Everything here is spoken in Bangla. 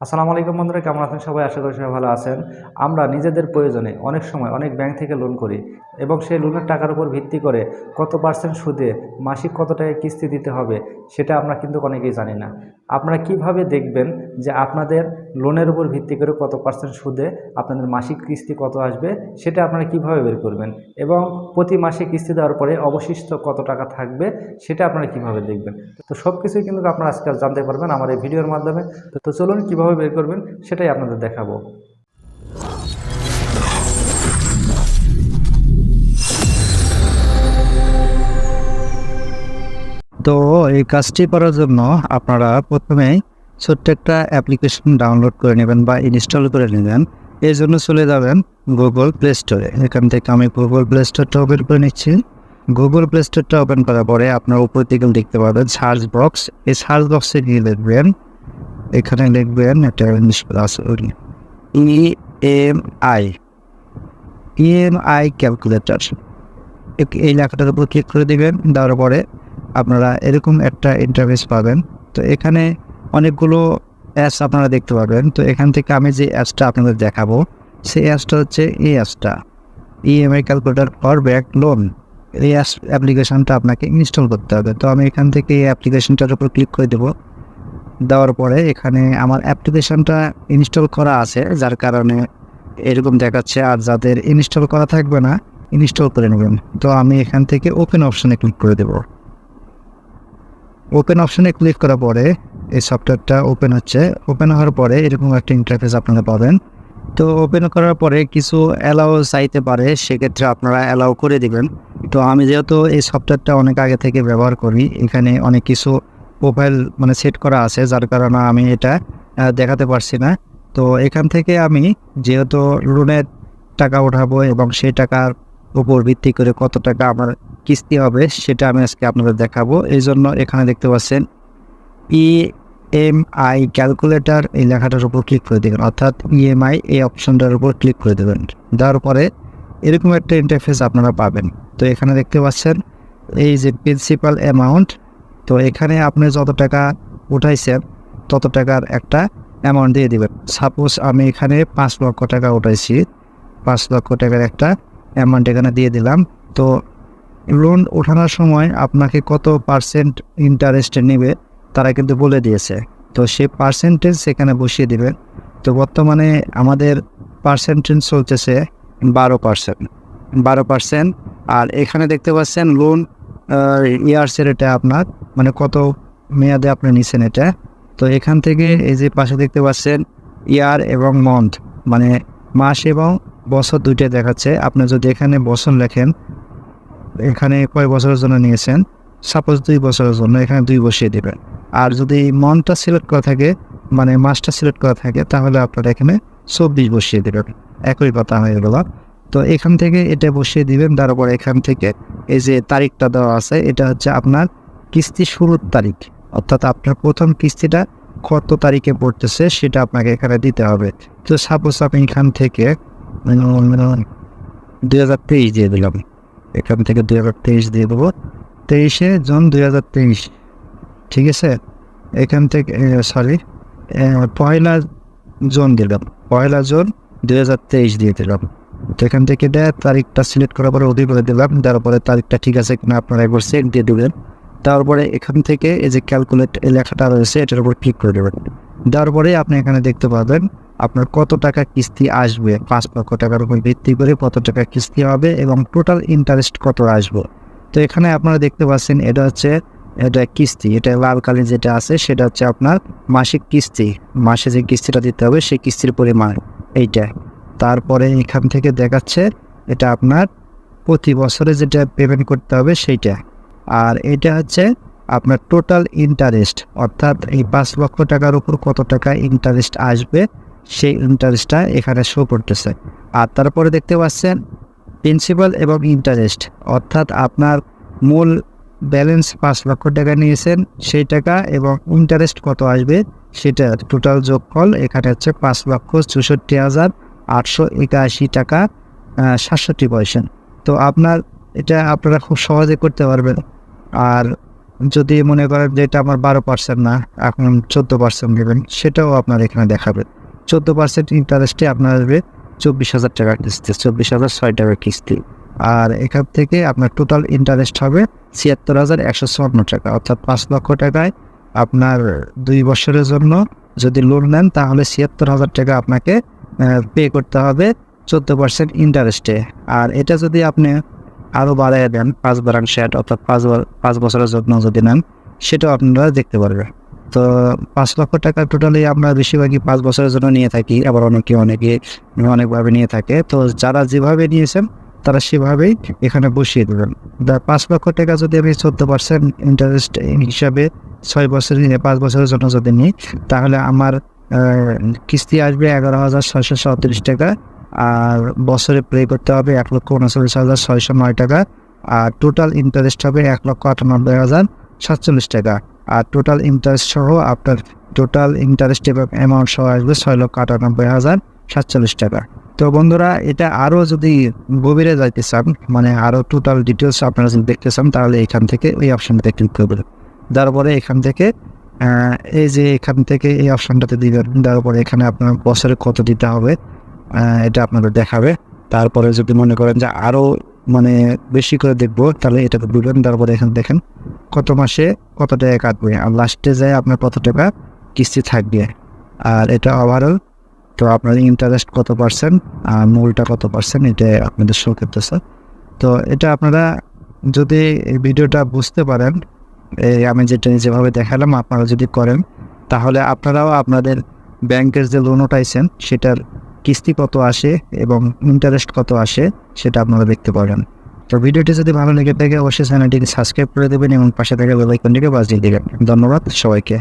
আসসালামু আলাইকুম বন্ধুরা, কেমন আছেন সবাই? আশা করি সবাই ভালো আছেন। আমরা নিজেদের প্রয়োজনে অনেক সময় অনেক ব্যাংক থেকে লোন করি এবং সেই লোনের টাকার উপর ভিত্তি করে কত পার্সেন্ট সুদে মাসিক কত টাকা কিস্তি দিতে হবে সেটা আমরা কিন্তু অনেকেই জানি না। আপনারা কীভাবে দেখবেন যে আপনাদের লোনের উপর ভিত্তি করে কত পার্সেন্ট সুদে আপনাদের মাসিক কিস্তি কত আসবে, সেটা আপনারা কীভাবে বের করবেন? এবং প্রতি মাসে কিস্তি দেওয়ার পরে অবশিষ্ট কত টাকা থাকবে, সেটা আপনারা কীভাবে দেখবেন? তো সব কিছুই কিন্তু আপনারা আজকাল জানতে পারবেন আমার এই ভিডিওর মাধ্যমে। তো- তো চলুন কীভাবে বের করবেন, সেটাই আপনাদের দেখাবো। তো এই কাজটি করার জন্য আপনারা প্রথমে ছোট্ট একটা অ্যাপ্লিকেশন ডাউনলোড করে নেবেন বা ইনস্টল করে নেবেন। এই জন্য চলে যাবেন গুগল প্লে স্টোরে এখান থেকে আমি গুগল প্লে স্টোরটা ওপেন করে নিচ্ছি। গুগল প্লে স্টোরটা ওপেন করার পরে আপনার উপর দিকে দেখতে পাবেন সার্চ বক্স এই সার্চ বক্সে গিয়ে লিখবেন এখানে লিখবেন একটা E M I EMI calculator এই লেখাটার উপর ক্লিক করে দেবেন, দেওয়ার পরে আপনারা এরকম একটা ইন্টারফেস পাবেন। তো এখানে অনেকগুলো অ্যাপস আপনারা দেখতে পাবেন তো এখান থেকে আমি যে অ্যাপসটা আপনাদের দেখাবো, সেই অ্যাপসটা হচ্ছে এই অ্যাপসটা EMI calculator for bank loan এই অ্যাপস অ্যাপ্লিকেশনটা আপনাকে ইনস্টল করতে হবে। তো আমি এখান থেকে এই অ্যাপ্লিকেশানটার উপর ক্লিক করে দেবো। দেওয়ার পরে এখানে আমার অ্যাপ্লিকেশনটা ইনস্টল করা আছে, যার কারণে এরকম দেখাচ্ছে, আর যাদের ইনস্টল করা থাকবে না ইনস্টল করে নেবেন। তো আমি এখান থেকে ওপেন অপশানে ক্লিক করে দেবো। ওপেন অপশনে ক্লিক করার পরে এই সফটওয়্যারটা ওপেন হচ্ছে। ওপেন হওয়ার পরে এরকম একটা ইন্টারফেস আপনারা পাবেন। তো ওপেন করার পরে কিছু অ্যালাউ চাইতে পারে, সেক্ষেত্রে আপনারা অ্যালাউ করে দিবেন। তো আমি যেহেতু এই সফটওয়্যারটা অনেক আগে থেকে ব্যবহার করি, এখানে অনেক কিছু প্রোফাইল মানে সেট করা আছে, যার কারণে আমি এটা দেখাতে পারছি না। তো এখান থেকে আমি যেহেতু লোনের টাকা উঠাবো এবং সেই টাকার উপর ভিত্তি করে কত টাকা আমার কিস্তি হবে সেটা আমি আজকে আপনাদের দেখাবো। এই জন্য এখানে দেখতে পাচ্ছেন ই এম আই ক্যালকুলেটর এই লেখাটার উপর ক্লিক করে দেবেন। অর্থাৎ ইএমআই এই অপশনটার উপর ক্লিক করে দেবেন। দেওয়ার পরে এরকম একটা ইন্টারফেস আপনারা পাবেন। তো এখানে দেখতে পাচ্ছেন এই যে প্রিন্সিপাল অ্যামাউন্ট তো এখানে আপনি যত টাকা উঠাইছেন, তত টাকার একটা অ্যামাউন্ট দিয়ে দিবেন। সাপোজ আমি এখানে পাঁচ লক্ষ টাকা উঠাইছি, পাঁচ লক্ষ টাকার একটা অ্যামাউন্ট এখানে দিয়ে দিলাম। তো লোন ওঠানোর সময় আপনাকে কত পার্সেন্ট ইন্টারেস্ট নেবে, তারা কিন্তু বলে দিয়েছে। তো সে পার্সেন্টেজ সেখানে বসিয়ে দেবেন তো বর্তমানে আমাদের পার্সেন্টেজ চলতেছে বারো পার্সেন্ট বারো পার্সেন্ট আর এখানে দেখতে পাচ্ছেন লোন ইয়ার্সের এটা আপনার মানে কত মেয়াদে আপনি নিছেন এটা। তো এখান থেকে এই যে পাশে দেখতে পাচ্ছেন ইয়ার এবং মন্থ মানে মাস এবং বছর দুইটাই দেখাচ্ছে। আপনি যদি এখানে বছর লেখেন এখানে কয় বছরের জন্য নিয়েছেন? সাপোজ দুই বছরের জন্য, এখানে দুই বসিয়ে দেবেন। আর যদি মনটা সিলেক্ট করা থাকে মানে মাসটা সিলেক্ট করা থাকে, তাহলে আপনারা এখানে চব্বিশ বসিয়ে দেবেন। একই কথা হয়ে গেল। তো এখান থেকে এটা বসিয়ে দিবেন তারপর এখান থেকে এই যে তারিখটা দেওয়া আছে, এটা হচ্ছে আপনার কিস্তি শুরুর তারিখ। অর্থাৎ আপনার প্রথম কিস্তিটা কত তারিখে পড়তেছে, সেটা আপনাকে এখানে দিতে হবে। তো সাপোজ আপনি এখান থেকে দুই হাজার তেইশ দিয়ে দিলাম। এখান থেকে দুই হাজার তেইশ দিয়ে দেবো। তেইশে জুন দুই হাজার তেইশ। ঠিক আছে? এখান থেকে সরি পয়লা জুন দিলাম পয়লা জুন দুই হাজার তেইশ দিয়ে দিলাম তো এখান থেকে দেয় তারিখটা সিলেক্ট করার পরে অধিক করে দিলাম। তারপরে তারিখটা ঠিক আছে কিনা আপনারা একবার সেট দিয়ে দেবেন। তারপরে এখান থেকে এই যে ক্যালকুলেট লেখাটা রয়েছে, এটার উপর ক্লিক করে দেবেন। তারপরে আপনি এখানে দেখতে পাবেন আপনার কত টাকা কিস্তি আসবে? পাঁচ লক্ষ টাকার উপর ভিত্তি করে কত টাকা কিস্তি হবে এবং টোটাল ইন্টারেস্ট কত আসবে? তো এখানে আপনারা দেখতে পাচ্ছেন এটা হচ্ছে, এটা কিস্তি, এটা লাল কালি যেটা আছে সেটা হচ্ছে আপনার মাসিক কিস্তি। মাসে যে কিস্তিটা দিতে হবে সেই কিস্তির পরিমাণ এইটা। তারপরে এখান থেকে দেখাচ্ছে এটা আপনার প্রতি বছরে যেটা পেমেন্ট করতে হবে সেইটা। আর এটা হচ্ছে আপনার টোটাল ইন্টারেস্ট অর্থাৎ এই পাঁচ লক্ষ টাকার উপর কত টাকা ইন্টারেস্ট আসবে সেই ইন্টারেস্টটা এখানে শো করতেছে। আর তারপরে দেখতে পাচ্ছেন প্রিন্সিপাল এবং ইন্টারেস্ট অর্থাৎ আপনার মূল ব্যালেন্স পাঁচ লক্ষ টাকা নিয়েছেন সেই টাকা এবং ইন্টারেস্ট কত আসবে সেটা টোটাল যোগফল এখানে হচ্ছে পাঁচ লক্ষ চৌষট্টি হাজার আটশো একাশি টাকা সাতষট্টি পয়সা। তো আপনার এটা আপনারা খুব সহজে করতে পারবেন। আর যদি মনে করেন যে এটা আমার বারো পার্সেন্ট না, এখন চোদ্দ পার্সেন্ট দেবেন সেটাও আপনার এখানে দেখাবে। চোদ্দ পার্সেন্ট ইন্টারেস্টে আপনার আসবে চব্বিশ হাজার টাকা কিস্তি, চব্বিশ হাজার ছয় টাকা কিস্তি। আর এখান থেকে আপনার টোটাল ইন্টারেস্ট হবে ছিয়াত্তর হাজার একশো চুয়ান্ন টাকা, অর্থাৎ পাঁচ লক্ষ টাকায় আপনার দুই বছরের জন্য যদি লোন নেন, তাহলে ছিয়াত্তর হাজার টাকা আপনাকে পে করতে হবে চোদ্দ পার্সেন্ট ইন্টারেস্টে আর এটা যদি আপনি আরও বাড়াই দেন, পাঁচ বারান শেয়ার অর্থাৎ পাঁচ পাঁচ বছরের জন্য যদি নেন, সেটাও আপনারা দেখতে পারবেন। তো পাঁচ লক্ষ টাকা টোটালি আমরা বেশিরভাগই পাঁচ বছরের জন্য নিয়ে থাকি, আবার অনেকে অনেকে অনেকভাবে নিয়ে থাকে। তো যারা যেভাবে নিয়েছেন, তারা সেভাবেই এখানে বসিয়ে দেবেন। পাঁচ লক্ষ টাকা যদি আমি চোদ্দ পার্সেন্ট ইন্টারেস্ট হিসাবে ছয় বছর পাঁচ বছরের জন্য যদি নিই, তাহলে আমার কিস্তি আসবে এগারো হাজার ছয়শো চৌত্রিশ টাকা, আর বছরে পে করতে হবে এক লক্ষ উনচল্লিশ হাজার ছয়শো নয় টাকা, আর টোটাল ইন্টারেস্ট হবে এক লক্ষ আটানব্বই হাজার সাতচল্লিশ টাকা। আর টোটাল ইন্টারেস্ট সহ আপনার টোটাল ইন্টারেস্ট এবং অ্যামাউন্ট সহ আসবে ছয় লক্ষ আটানব্বই হাজার সাতচল্লিশ টাকা। তো বন্ধুরা, এটা আরও যদি গভীরে যাইতে চান মানে আরও টোটাল ডিটেলস আপনারা যদি দেখতে চান, তাহলে এখান থেকে ওই অপশানটাতে ক্লিক করবেন। তারপরে এখান থেকে এই যে এখান থেকে এই অপশানটাতে দিবেন, তারপরে এখানে আপনার বছরে কত দিতে হবে এটা আপনাদের দেখাবে। তারপরে যদি মনে করেন যে আরও মানে বেশি করে দেখব, তাহলে এটাতে দিবেন তারপরে এখানে দেখেন, কত মাসে কত টাকা কাটবে। আর লাস্টে যায় আপনার কত টাকা কিস্তি থাকবে। আর এটা ওভারঅল তো আপনার ইন্টারেস্ট কত পার্সেন্ট আর মূলটা কত পার্সেন্ট এটা আপনাদের শো করতেছে। তো এটা আপনারা যদি ভিডিওটা বুঝতে পারেন, এই আমি যেটা যেভাবে দেখালাম, আপনারা যদি করেন, তাহলে আপনারাও আপনাদের ব্যাংকের যে লোন উঠাইছেন সেটার কিস্তি কত আসে এবং ইন্টারেস্ট কত আসে সেটা আপনারা দেখতে পারেন। তো ভিডিওটি যদি ভালো লেগে থাকে, অবশ্যই চ্যানেলটিকে সাবস্ক্রাইব করে দেবেন এবং পাশে থাকা বেলাইকনটিকে বাজিয়ে দেবেন। ধন্যবাদ সবাইকে।